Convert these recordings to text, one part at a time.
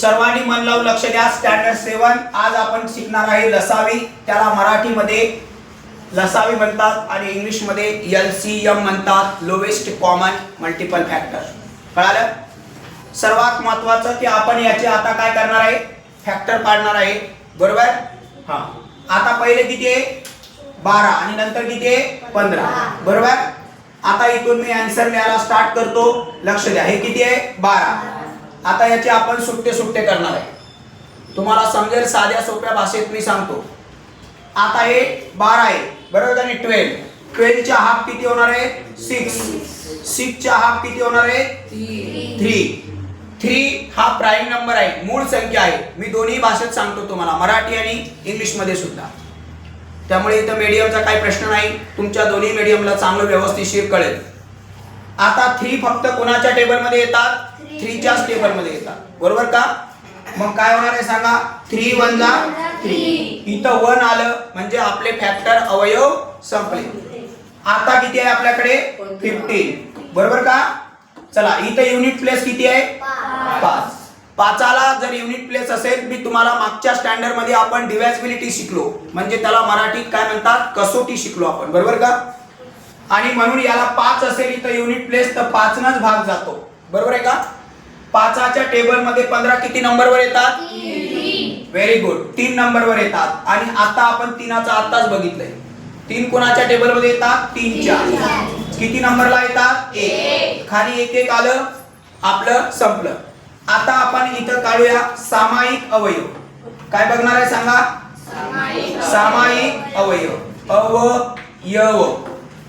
सर्वांनी मन लावून लक्ष द्या. स्टँडर्ड सेवन आज आपण शिकणार आहे लसावी. त्याला मराठीमध्ये लसावी म्हणतात आणि इंग्लिशमध्ये एल सी एम म्हणतात. लोवेस्ट कॉमन मल्टिपल फॅक्टर कळालं? सर्वात महत्वाचं की आपण याचे आता काय करणार आहे? फॅक्टर काढणार आहे. बरोबर? हा. आता पहिले किती आहे? बारा. आणि नंतर किती आहे? पंधरा. बरोबर? आता इथून मी आन्सर लिहायला स्टार्ट करतो. लक्ष द्या. हे किती आहे? बारा. आता याचे आपण सुट्टे सुट्टे करणार आहे. तुम्हाला समजेल साध्या सोप्या भाषेत मी सांगतो. आता हे बारा आहे बरोबर आणि ट्वेल्व ट्वेल्वच्या हाफ किती होणार आहे? सिक्स सिक्सच्या हाफ किती होणार आहे? थ्री थ्री हा प्राईम नंबर आहे मूळ संख्या आहे. मी दोन्ही भाषेत सांगतो तुम्हाला मराठी आणि इंग्लिशमध्ये सुद्धा. त्यामुळे इथं मीडियमचा काही प्रश्न नाही तुमच्या दोन्ही मीडियमला चांगलं व्यवस्थितशीर कळेल. आता थ्री फक्त कोणाच्या टेबलमध्ये येतात? थ्रीच्याच टेबलमध्ये येतात. बरोबर का? मग काय होणार आहे सांगा? थ्री वन जा थ्री इथं वन आलं म्हणजे आपले फॅक्टर अवयव संपले. आता किती आहे आपल्याकडे? फिफ्टीन बरोबर का? चला इथं युनिट प्लेस किती आहे? पाच. पाचाला जर युनिट प्लेस असेल मी तुम्हाला मागच्या स्टँडर्डमध्ये आपण डिव्हॅजिबिलिटी शिकलो. म्हणजे त्याला मराठीत काय म्हणतात? कसोटी शिकलो आपण. बरोबर का? आणि म्हणून याला पाच असेल इथं युनिट प्लेस तर पाचनच भाग जातो. बरोबर आहे का? पाचाच्या टेबलमध्ये पंधरा किती नंबरवर येतात? व्हेरी गुड तीन नंबरवर येतात. आणि आता आपण तीनाचा आताच बघितलंय. तीन कोणाच्या टेबलमध्ये येतात? तीनच्या. किती नंबरला येतात? एक. खाली एक एक आलं आपलं संपलं. आता आपण इथं काढूया सामायिक अवयव. काय बघणार आहे सांगा? सामायिक अवयव. अवयव.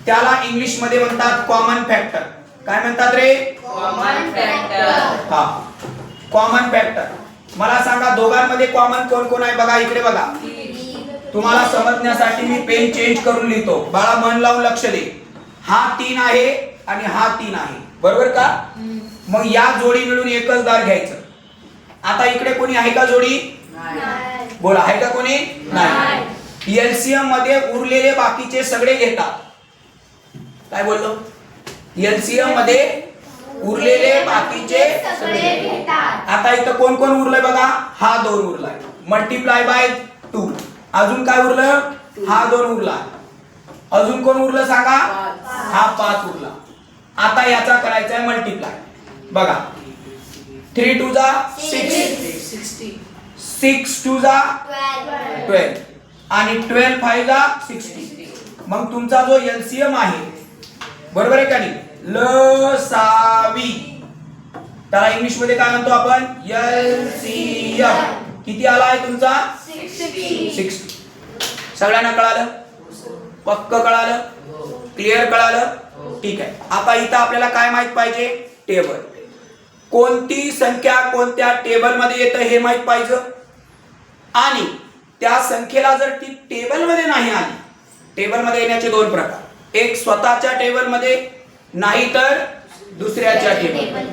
त्याला इंग्लिशमध्ये म्हणतात कॉमन फॅक्टर काय म्हणतात रे? कॉमन फॅक्टर हा. कॉमन फॅक्टर मला सांगा दोघांमध्ये कॉमन कोण कोण आहे बघा इकडे बघा. तुम्हाला समजण्यासाठी मी पेन चेंज करून लिहितो. बाळा मन लावून लक्ष दे. हा तीन आहे आणि हा तीन आहे. बरोबर का? मग या जोडी मिळून एकच दार घ्यायचं. आता इकडे कोणी आहे का जोडी? बोला आहे का कोणी? नाही. एलसीएममध्ये उरलेले बाकीचे सगळे घेतात काय बोललो? एलसीएममध्ये उरलेले बाकीचे सगळे घेतात. आता इथं कोण कोण उरलंय बघा? हा दोन उरलाय. मल्टिप्लाय बाय टू अजून काय उरलं? हा दोन उरला. अजून कोण उरलं सांगा? हा पाच उरला. आता याचा करायचा आहे मल्टिप्लाय बघा. थ्री टू जा सिक्स सिक्स टू जा ट्वेल्व आणि ट्वेल्व फाईव्ह जा सिक्स्टी मग तुमचा जो एलसीएम आहे बरोबर आहे का नाही? लसावी त्याला इंग्लिशमध्ये काय म्हणतो आपण? एम किती आला आहे तुमचा? सिक्स सगळ्यांना कळालं? पक्क कळालं? क्लिअर कळालं? ठीक आहे. आता इथं आपल्याला काय माहीत पाहिजे? टेबल कोणती संख्या कोणत्या टेबलमध्ये येतं हे माहीत पाहिजे? आणि त्या संख्येला जर ती टेबलमध्ये नाही आली टेबलमध्ये येण्याचे दोन प्रकार. एक स्वतःच्या टेबलमध्ये नाहीतर नाही तर दुसऱ्याच्या टेबल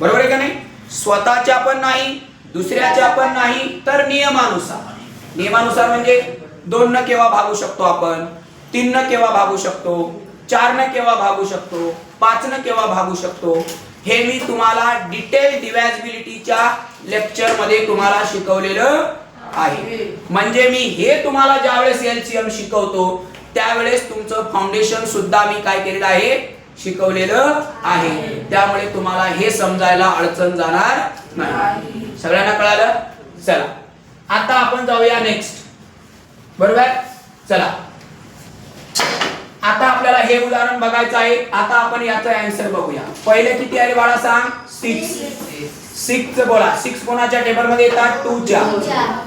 बरोबर आहे का नाही? स्वतःच्या पण नाही दुसऱ्याच्या पण नाही तर नियमानुसार. नियमानुसार म्हणजे दोन न केव्हा भागू शकतो आपण? तीन न केव्हा भागू शकतो? चार न केव्हा भागू शकतो? पाच न केव्हा भागू शकतो? हे मी तुम्हाला डिटेल डिव्हॅजिबिलिटीच्या लेक्चरमध्ये तुम्हाला शिकवलेलं आहे. म्हणजे मी हे तुम्हाला ज्यावेळेस एलसीएम शिकवतो त्यावेळेस तुमचं फाउंडेशन सुद्धा मी काय केलेलं आहे? शिकवलेलं आहे. त्यामुळे तुम्हाला हे समजायला अडचण जाणार नाही. सगळ्यांना कळालं? चला. आता आपण जाऊया नेक्स्ट बरोबर? चला. आता आपल्याला हे उदाहरण बघायचं आहे. आता आपण याचा आन्सर बघूया. पहिले किती आहे बाळा सांग? सिक्स सिक्स बोला. सिक्स कोणाच्या टेबलमध्ये येतात? टू च्या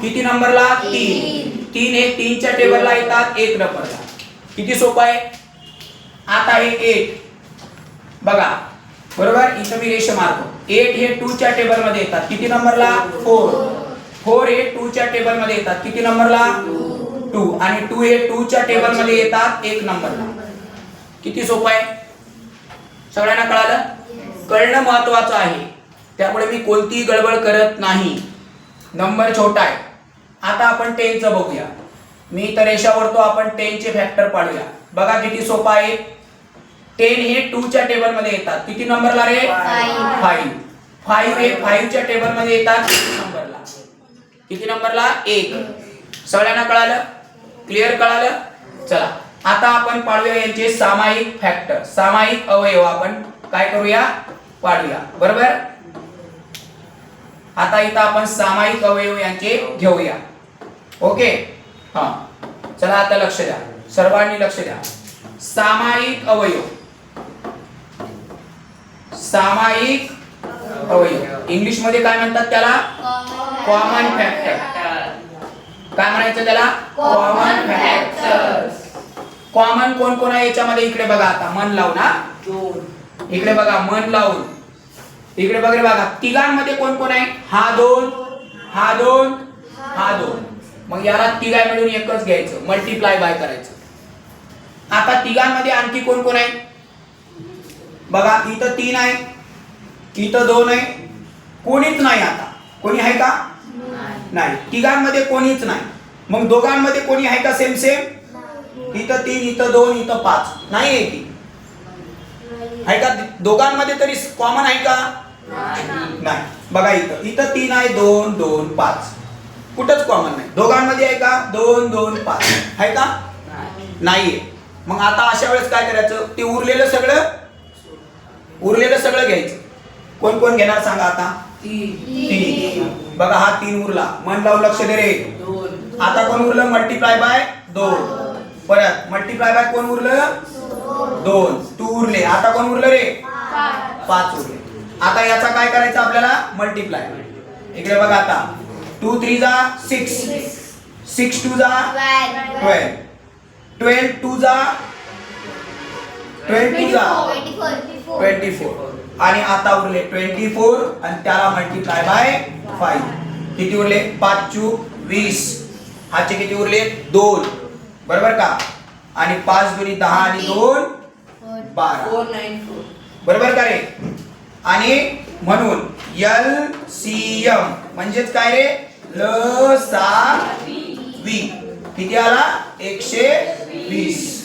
किती नंबरला तीन. तीन हे तीनच्या टेबलला येतात. एक नंबरला किती सोपं आहे? आता हे एट बघा बरोबर? इथं मी रेष मारतो. एट हे टू च्या टेबलमध्ये येतात. किती नंबरला फोर फोर हे टू च्या टेबलमध्ये येतात. किती नंबरला टू आणि टू हे टू च्या टेबलमध्ये येतात एक नंबरला किती सोपं आहे? सगळ्यांना कळालं? कळणं महत्वाचं आहे. त्यामुळे मी कोणतीही गडबड करत नाही. नंबर छोटा आहे. आता आपण टेनचं बघूया. मी तर रेषावरतो आपण टेनचे फॅक्टर पाडूया. बघा किती सोपा आहे. टेन हे टू च्या टेबलमध्ये येतात. किती नंबरला रे. फाईव्ह फाईव्ह हे फाईव्हच्या टेबलमध्ये येतात. किती नंबरला? किती नंबरला? एक. सगळ्यांना कळालं? क्लिअर कळालं? चला. आता आपण पाडूया यांचे सामायिक फॅक्टर सामायिक अवयव आपण काय करूया? पाडूया. बरोबर? आता इथं आपण सामायिक अवयव यांचे घेऊया. ओके? हा. चला आता लक्ष द्या. सर्वांनी लक्ष द्या. सामायिक अवयव. सामायिक अवयव. इंग्लिशमध्ये काय म्हणतात त्याला? कॉमन फॅक्टर काय म्हणायचं त्याला? कॉमन फॅक्टर कॉमन कोण कोण आहे याच्यामध्ये? इकडे बघा आता. मन लावून हा? इकडे बघा मन लावून. इकडे वगैरे बघा. तिघांमध्ये कोण कोण आहे? हा दोन हा दोन हा दोन. मग याला तिघा मिळून एकच घ्यायचं. मल्टिप्लाय बाय करायचं. आता तिघांमध्ये आणखी कोण कोण आहे? बघा इथं तीन आहे इथं दोन आहे. कोणीच नाही आता. कोणी आहे का? नाही. तिघांमध्ये कोणीच नाही. मग दोघांमध्ये कोणी आहे का सेम सेम इथं तीन इथं दोन इथं पाच. नाही आहे ती. आहे का? दोघांमध्ये तरी कॉमन आहे का? नाही. बघा इथं. इथं तीन आहे दोन दोन पाच. कुठंच कॉमन नाही. दोघांमध्ये आहे का? दोन दोन पाच. आहे का? नाहीये मग आता अशा वेळेस काय करायचं? ते उरलेलं सगळं उरलेलं सगळं घ्यायचं. कोण कोण घेणार सांगा आता? तीन बघा हा तीन उरला. मन लावून लक्ष दे रे. आता कोण उरलं? मल्टिप्लाय बाय दोन. परत मल्टिप्लाय बाय कोण उरलं? दोन. तू उरले. आता कोण उरलं रे? पाच. उरले. आता याचा काय करायचं आपल्याला? मल्टिप्लाय इकडे बघा आता. टू थ्री जा सिक्स सिक्स टू जा ट्वेल्व ट्वेल्व टू जा ट्वेल्व टू जा ट्वेंटी फोर आणि आता उरले ट्वेंटी फोर आणि त्याला मल्टिप्लाय बाय फाईव्ह किती उरले? पाच चू वीस. हाचे किती उरले? दोन. बरोबर का? आणि पाच दोन्ही दहा आणि दोन बारा. बरोबर का रे? आणि म्हणून एल सी एम म्हणजेच काय रे? ल सा वी. किती आला? एकशे वीस.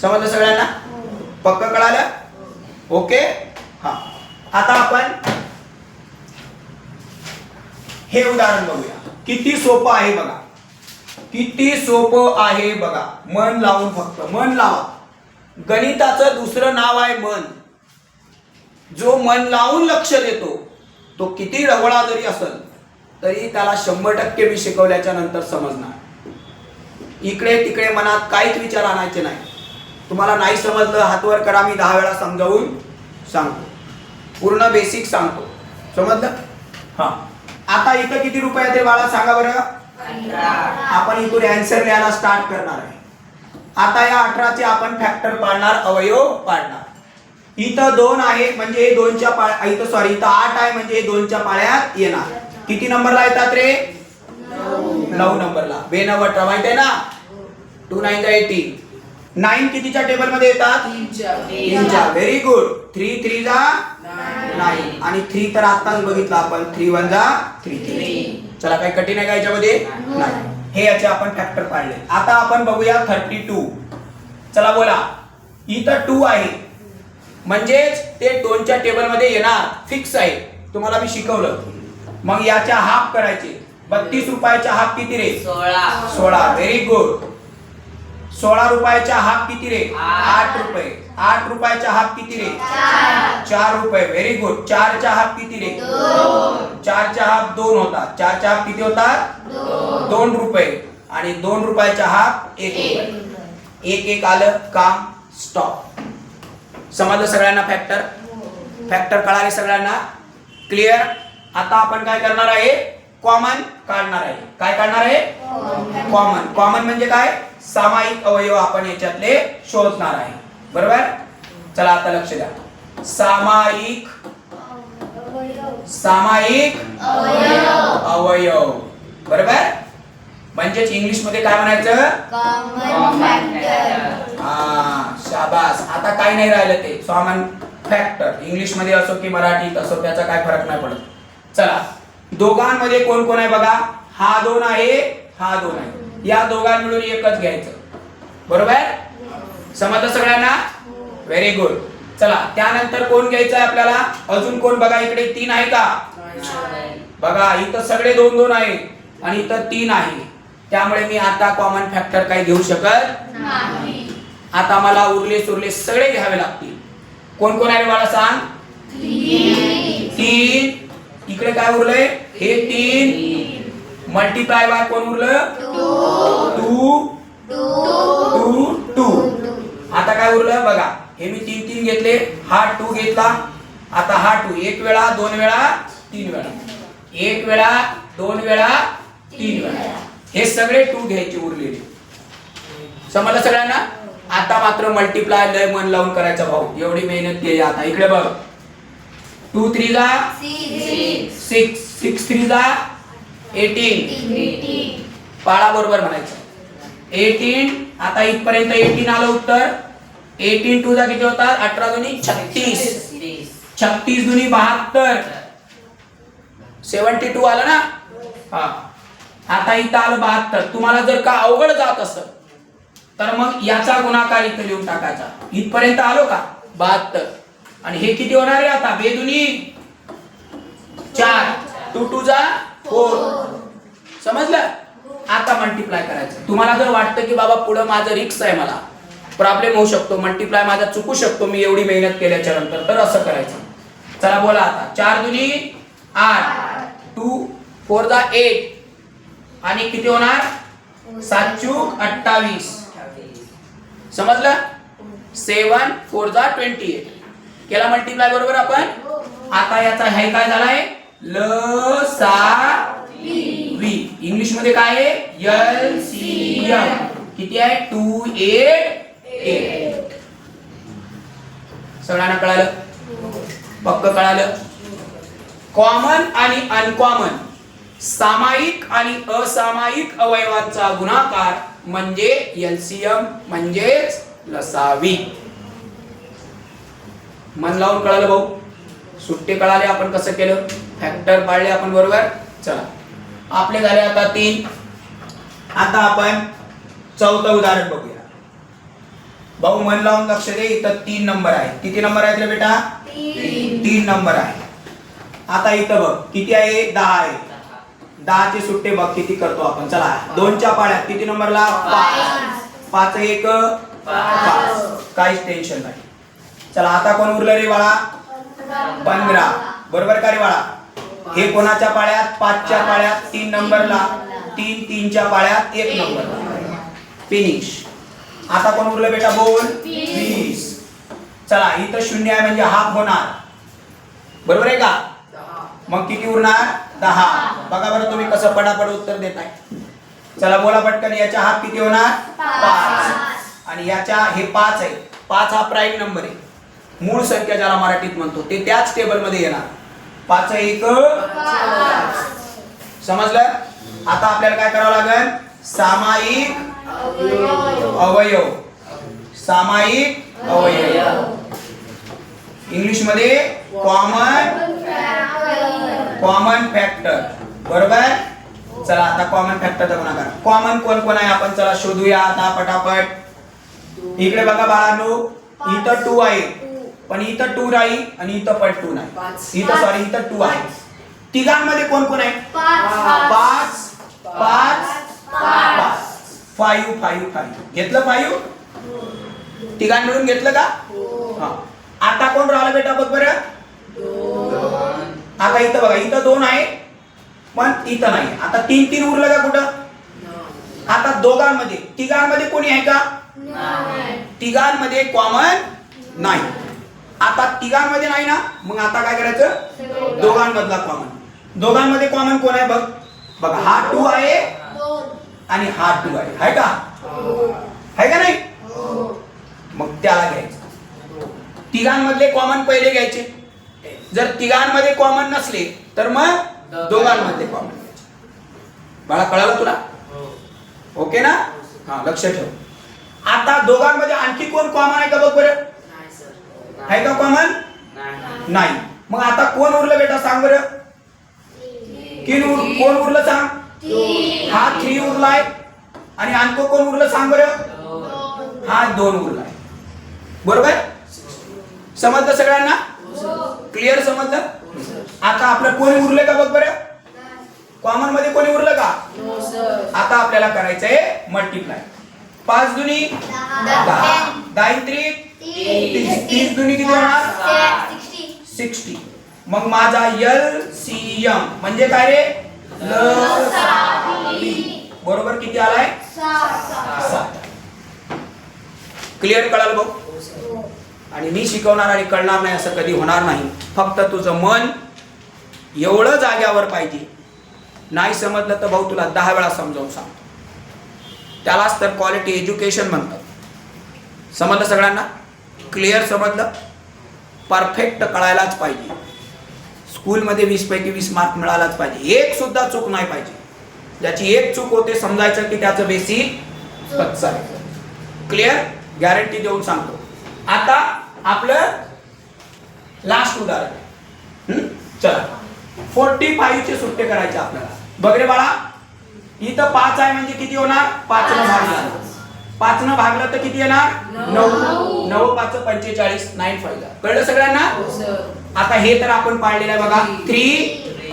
समजलं सगळ्यांना? पक्क कळालं? ओके? हा. आता आपण हे उदाहरण बघूया. किती सोपं आहे बघा. किती सोपं आहे बघा. मन लावून फक्त. मन लावा. गणिताचं दुसरं नाव आहे मन. जो मन लावून लक्ष देतो तो किती रवळा जरी असेल तरी त्याला शंभर टक्के मी शिकवल्याच्या नंतर समजणार. इकडे तिकडे मनात काहीच विचार आणायचे नाही. तुम्हाला नाही समजलं हातवर करा मी दहा वेळा समजावून सांगतो. पूर्ण बेसिक सांगतो. समजलं? हा. आता इथं किती रुपये रे बाळा? सांगा बरं. आपण इथून अँसर लिहायला स्टार्ट करणार आहे. आता या अठराचे आपण फॅक्टर पाडणार अवयव पाडणार. इथं दोन आहे म्हणजे हे दोनच्या पाळ्या इथं सॉरी इथं आठ आहे म्हणजे हे दोनच्या पाळ्यात येणार. किती नंबरला येतात रे? नऊ. नंबरला. बेनव अठरा माहिती आहे ना? टू नाईन एटीन नाईन कितीच्या टेबलमध्ये येतात? तीनच्या. व्हेरी गुड थ्री थ्री जा नाईन. आणि थ्री तर आताच बघितलं आपण. थ्री वन जा थ्री थ्री चला काही कठीण आहे का याच्यामध्ये? नाही. हे याचे आपण फॅक्टर पाडले. आता आपण बघूया थर्टी टू चला बोला. इथं टू आहे. म्हणजेच ते दोनच्या टेबलमध्ये येणार. फिक्स आहे. तुम्हाला मी शिकवलं. मग याच्या हाफ करायचे. बत्तीस रुपयाच्या हाफ किती रे? सोळा. सोळा. व्हेरी गुड सोळा रुपयाच्या हाफ किती रे? आठ. रुपये. आठ रुपयाच्या हाफ किती रे? चार. रुपये. व्हेरी गुड चारच्या हाफ किती रे? चारच्या हाफ दोन होता. चारच्या हाफ किती होता? दोन. रुपये. आणि दोन रुपयाच्या हाफ एक रुपये. एक एक आलं. काम स्टॉप समजलं सगळ्यांना फॅक्टर फॅक्टर कळाले सगळ्यांना? क्लिअर आता आपण काय करणार आहे? कॉमन काढणार आहे. काय काढणार आहे? कॉमन कॉमन म्हणजे काय? सामायिक अवयव आपण याच्यातले शोधणार आहे. बरोबर? चला आता लक्ष द्या. सामायिक सामायिक अवयव. बरोबर? म्हणजेच इंग्लिशमध्ये काय म्हणायचं? हा शाबास. आता काही नाही राहिलं ते. सॉमन फॅक्टर इंग्लिशमध्ये असो की मराठीत असो त्याचा काय फरक नाही पडत. चला. दोघांमध्ये कोण कोण आहे बघा? हा दोन आहे हा दोन आहे. या दोघां मिळून एकच घ्यायचं. बरोबर? समजलं सगळ्यांना? व्हेरी गुड चला त्यानंतर कोण घ्यायचं आहे आपल्याला? अजून कोण? बघा इकडे तीन आहे का? बघा इथं सगळे दोन दोन आहे आणि इथं तीन आहे. त्यामुळे मी आता कॉमन फॅक्टर काही घेऊ शकत आता मला उरले सुरले सगळे घ्यावे लागतील. कोण कोण आहे मला सांग? तीन. इकडे काय उरलंय? हे तीन. मल्टीप्लाय बाय कोण उरलं? टू टू टू आता काय उरलं? बघा. हे मी तीन तीन घेतले. हा टू घेतला. आता हा टू एक वेळा दोन वेळा तीन वेळा. एक वेळा दोन वेळा तीन वेळा. हे सगळे टू घ्यायचे उरलेले. समजलं सगळ्यांना? आता मात्र मल्टिप्लाय लय मन लावून करायचा भाऊ. एवढी मेहनत केली आता. इकडे बघ. टू थ्री जा सिक्स सिक्स थ्री जा एटीन पाळा बरोबर म्हणायचं. एटीन आता इथपर्यंत एटीन आलं उत्तर. एटीन टू जा किती होतात? अठरा दोन्ही छत्तीस. छत्तीस. दुनी बहात्तर. सेवन्टी टू आलं ना? हा. आता इथं आलं बहात्तर. तुम्हाला जर का अवघड जात असत तर मग याचा गुणाकार इथं लिहून टाकायचा. इथपर्यंत आलो का? बहात्तर. आणि हे किती होणार आहे आता? बेदुनी? चार. टू टू जा फोर समजलं आता मल्टिप्लाय करायचं तुम्हाला जर वाटतं की बाबा पुढं माझं रिक्स आहे मला प्रॉब्लेम होऊ शकतो मल्टिप्लाय माझा चुकू शकतो मी एवढी मेहनत केल्याच्यानंतर तर असं करायचं. चला बोला आता. चार दुनी आठ टू फोर जा एट आणि किती होणार? सात चूक अठ्ठावीस. समजलं? सेवन फोर जा ट्वेंटी एट केला मल्टिप्लाय बरोबर आपण? आता याचा हे काय झालाय? ल सा वी इंग्लिशमध्ये काय आहे? L C M. किती आहे? Two eight eight. सगळ्यांना कळालं? पक्क कळालं? कॉमन आणि अनकॉमन. सामायिक आणि असामायिक अवयवांचा गुणाकार म्हणजे एलसीएम म्हणजेच लसावी. मन लावून कळालं भाऊ? सुट्टे कळाले आपण कसं केलं? फॅक्टर पाळले आपण बरोबर? चला. आपले झाले आता तीन. आता आपण चौथं उदाहरण बघूया. भाऊ मन लावून लक्ष दे इथं तीन नंबर आहे. किती नंबर आहेत रे बेटा? तीन. नंबर आहे. आता इथं बघ किती आहे? दहा आहे. दहाचे सुट्टे बघ किती करतो आपण. चला दोनच्या पाड्यात किती नंबरला? पाच. पाच एक पाच. काहीच टेन्शन नाही. चला आता कोण उरलं रे बाळा? पंधरा. बरोबर का रे बाळा? हे कोणाच्या पाळ्यात? पाचच्या पाळ्यात तीन नंबरला. तीन तीनच्या पाळ्यात एक नंबर फिनिश आता कोण उरलं बेटा? बोल. वीस चला इथं शून्य आहे म्हणजे हाफ होणार. बरोबर आहे का? मग किती उरणार? दहा. बघा बरं तुम्ही कसं पडापड उत्तर देताय. चला बोला पटकन याच्या हाफ किती होणार? पाच. आणि याच्या हे पाच आहे. पाच हा प्राईम नंबर आहे. मूळ संख्या ज्याला मराठीत म्हणतो ते त्याच टेबलमध्ये येणार. पाच एक. समजलं? आता आपल्याला काय करावं लागेल? सामायिक अवयव. सामायिक अवयव. इंग्लिशमध्ये कॉमन कॉमन फॅक्टर बरोबर? चला आता कॉमन फॅक्टर गुणाकार. कॉमन कोण कोण आहे? आपण चला शोधूया आता पटापट. इकडे बघा बाळांनो. इथं टू आहे. पण इथं टू नाही आणि इथं पण टू नाही. इथं सॉरी इथं टू आहे. तिघांमध्ये कोण कोण आहे? पाच. पाच. पाच. Five five five. घेतलं फाईव्ह? तिघां मिळून घेतलं का? हा. आता कोण राहिलं बेटा बघ बरं? आता इथं बघा इथं दोन आहे पण इथं नाही. आता तीन तीन उरलं का कुठं? आता दोघांमध्ये तिघांमध्ये कोणी आहे का? तिघांमध्ये कॉमन नाही. आता तिघांमध्ये नाही ना? मग आता काय करायचं? दोघांमधला कॉमन दोघांमध्ये कॉमन कोण आहे बघ? बघा हा टू आहे आणि हा टू आहे. आहे का? आहे का नाही? मग त्याला घ्यायचं. तिघांमधले कॉमन पहिले घ्यायचे. जर तिघांमध्ये कॉमन नसले तर मग दोघांमध्ये कॉमन घ्यायचे. बाळा कळालं तुला? ओके ना? हा लक्ष ठेव. आता दोघांमध्ये आणखी कोण कॉमन आहे का बघ बरं? आहे का कॉमन? नाही. मग आता कोण उरलं बेटा सांग बरं? किन उर कोण उरलं सांग? हा थ्री उरलाय. आणि आणखी कोण उरलं सांग बरं? हा दोन उरलाय. बरोबर? समजलं सगळ्यांना? क्लिअर समजलं? आता आपलं कोणी उरलं का बघ बरं? कॉमनमध्ये कोणी उरलं का? हो आता आपल्याला करायचंय मल्टिप्लाय पाच दुनी दहा. दहा. त्रिक तीस तीस दुनी किती होणार? सिक्स्टी मग माझा एल सी एम म्हणजे काय रे? बरोबर किती आलाय? क्लिअर कळाल बघ आणि मी शिकवणार आणि कळणार नाही असं कधी होणार नाही. फक्त तुझं मन एवढं जाग्यावर पाहिजे. नाही समजलं तर भाऊ तुला दहा वेळा समजावून सांगतो. त्यालाच तर क्वालिटी एज्युकेशन म्हणतात. समजलं सगळ्यांना? क्लिअर समजलं? परफेक्ट कळायलाच पाहिजे. स्कूलमध्ये वीसपैकी वीस मार्क मिळालाच पाहिजे. एक सुद्धा चूक नाही पाहिजे. ज्याची एक चूक होते समजायचं की त्याचं बेसिक कच्चा आहे. क्लिअर गॅरंटी देऊन सांगतो. आता आपलं लास्ट उदाहरण चला. फोर्टी चे सुट्टे करायचे आपल्याला. बघ रे बाळा इथं पाच आहे म्हणजे किती होणार? पाच भाग पाच न भागलं तर किती येणार? नऊ. नऊ. पाच पंचेचाळीस नाईन फाईव्ह. कळलं सगळ्यांना? हो आता हे तर आपण पाळलेलं आहे बघा. थ्री.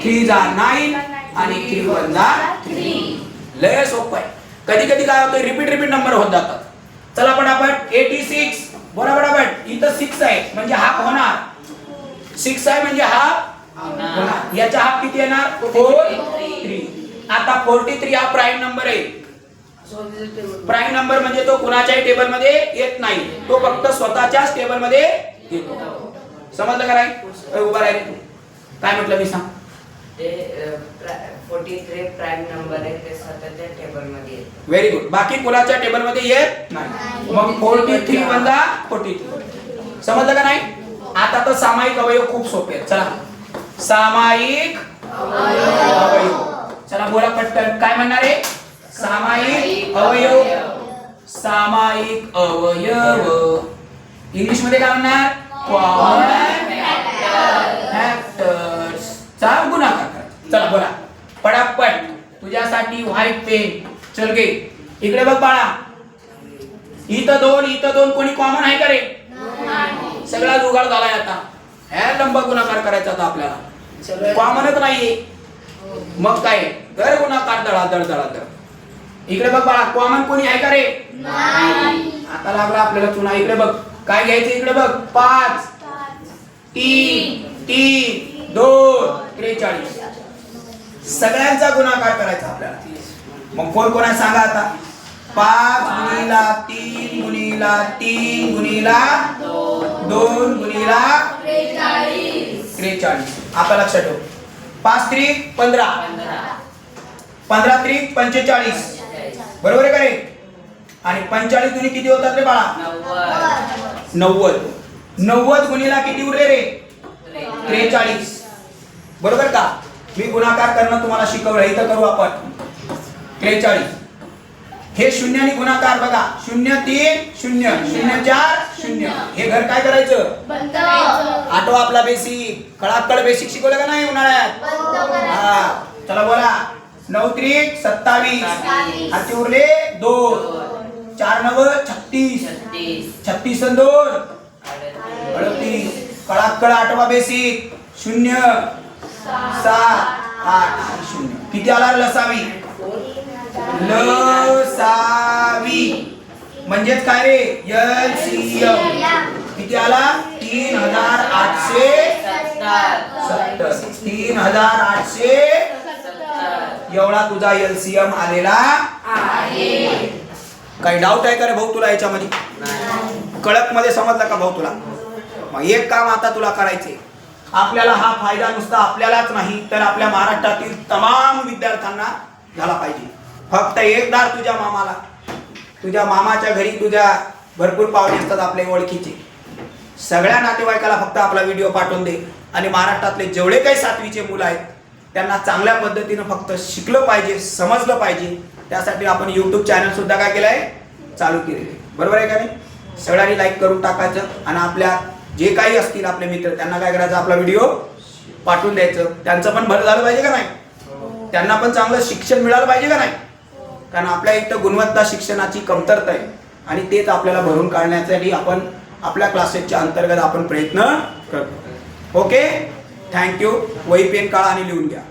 थ्री जा नाईन आणि थ्री वन जा थ्री. लय सोपं आहे. कधी कधी काय होतं रिपीट रिपीट नंबर होत जातात. चला पण आपण एटी सिक्स बरोबर आपण. इथं सिक्स आहे. म्हणजे हाफ होणार. सिक्स आहे म्हणजे हाफ होणार. याचा हाफ किती येणार? फोर. थ्री. आता फोर्टी थ्री हा प्राईम नंबर आहे. प्राईम नंबर म्हणजे तो कुणाच्याही टेबलमध्ये येत नाही. तो फक्त स्वतःच्याच टेबलमध्ये येतो. समजलं का नाही ए, उभा राहिले काय म्हटलं मी सांग? ते फोर्टी थ्री प्राईम नंबर आहे ते स्वतःच्या टेबलमध्ये येतं. व्हेरी गुड बाकी कुणाच्या टेबलमध्ये येत नाही? मग फोर्टी थ्री वजा फोर्टी थ्री समजलं का नाही? आता तर सामायिक अवयव खूप सोपे आहेत. चला. सामायिक अवयव. चला बोला पटकन. काय म्हणणार आहे? सामायिक अवयव. सामायिक अवयव. इंग्लिशमध्ये काय म्हणणार? कॉमन फॅक्टर्स चा गुणाकार करायचा चला बोला. पटापट. तुझ्यासाठी व्हाईट पेन चल गे. इकडे बघ बाळा. इथं दोन इथं दोन. कोणी कॉमन आहे का रे? सगळा जुगाड झालाय आता. ह्या लंब गुणाकार करायचा आता आपल्याला. कॉमनच नाहीये. मग काय? कर गुणाकार दळा दळ दळा दळ इकडे बघ बाळा कॉमन कोणी आहे का रे? आता लागला आपल्याला चुना. इकडे बघ. काय घ्यायचं इकडे बघ? पाच. तीन. तीन. दोन. त्रेचाळीस. सगळ्यांचा गुणाकार करायचा आपल्याला. मग कोण कोणा सांगा आता? पाच गुणीला तीन गुणीला तीन गुणीला दोन गुणीला त्रेचाळीस. आता लक्षात ठेव. पाच त्रिक पंधरा. पंधरा त्रिक पंचेचाळीस. बरोबर आहे का रे आणि पंचेचाळीस गुणी किती होतात रे बाळा? नव्वद. नव्वद. गुणीला किती उरले रे? त्रेचाळीस. बरोबर का? मी गुणाकार करणं तुम्हाला शिकवलं इथं करू आपण. त्रेचाळीस. हे शून्याने गुणाकार बघा. शून्य तीन शून्य. शून्य चार शून्य. हे घर काय करायचं? आठवा आपला बेसिक कळाकळ बेसिक शिकवलं का नाही उन्हाळ्यात? हा. चला बोला. नऊ त्रिक सत्तावीस. हाती उरले दोन. चार नव छत्तीस. छत्तीस. दोन. अडतीस. कळाकळ आठवा बेसिक. शून्य. सात. आठ. शून्य. किती आला लसावी? लसावी. म्हणजेच काय रे? एल सी एम किती आला? तीन हजार आठशे सत्तर. तीन हजार आठशे एवढा तुझा एल सी एम आलेला काही डाऊट आहे का रे भाऊ तुला याच्यामध्ये? कळकमध्ये समजलं का भाऊ तुला? मग एक काम आता तुला करायचे आपल्याला हा फायदा नुसता आपल्यालाच नाही तर आपल्या महाराष्ट्रातील तमाम विद्यार्थ्यांना झाला पाहिजे. फक्त एकदा तुझ्या मामाला. तुझ्या मामाच्या घरी तुझ्या भरपूर पाहुणे असतात आपले ओळखीचे. सगळ्या नातेवाईकाला फक्त आपला व्हिडिओ पाठवून दे. आणि महाराष्ट्रातले जेवढे काही सातवीचे मुलं आहेत त्यांना चांगल्या पद्धतीनं फक्त शिकलं पाहिजे समजलं पाहिजे. त्यासाठी आपण यूट्यूब चॅनल सुद्धा काय केलं आहे चालू केलेलं आहे बरोबर आहे का नाही? सगळ्यांनी लाईक करून टाकायचं आणि आपल्या जे काही असतील आपले मित्र त्यांना काय करायचं? आपला व्हिडिओ पाठवून द्यायचं. त्यांचं पण भर झालं पाहिजे का नाही? त्यांना पण चांगलं शिक्षण मिळालं पाहिजे का नाही? कारण आपल्या इथं गुणवत्ता शिक्षणाची कमतरता आहे. आणि तेच आपल्याला भरून काढण्यासाठी आपण आपल्या क्लासेसच्या अंतर्गत आपण प्रयत्न करतो. ओके थँक्यू वही पेन आणि लिहून घ्या.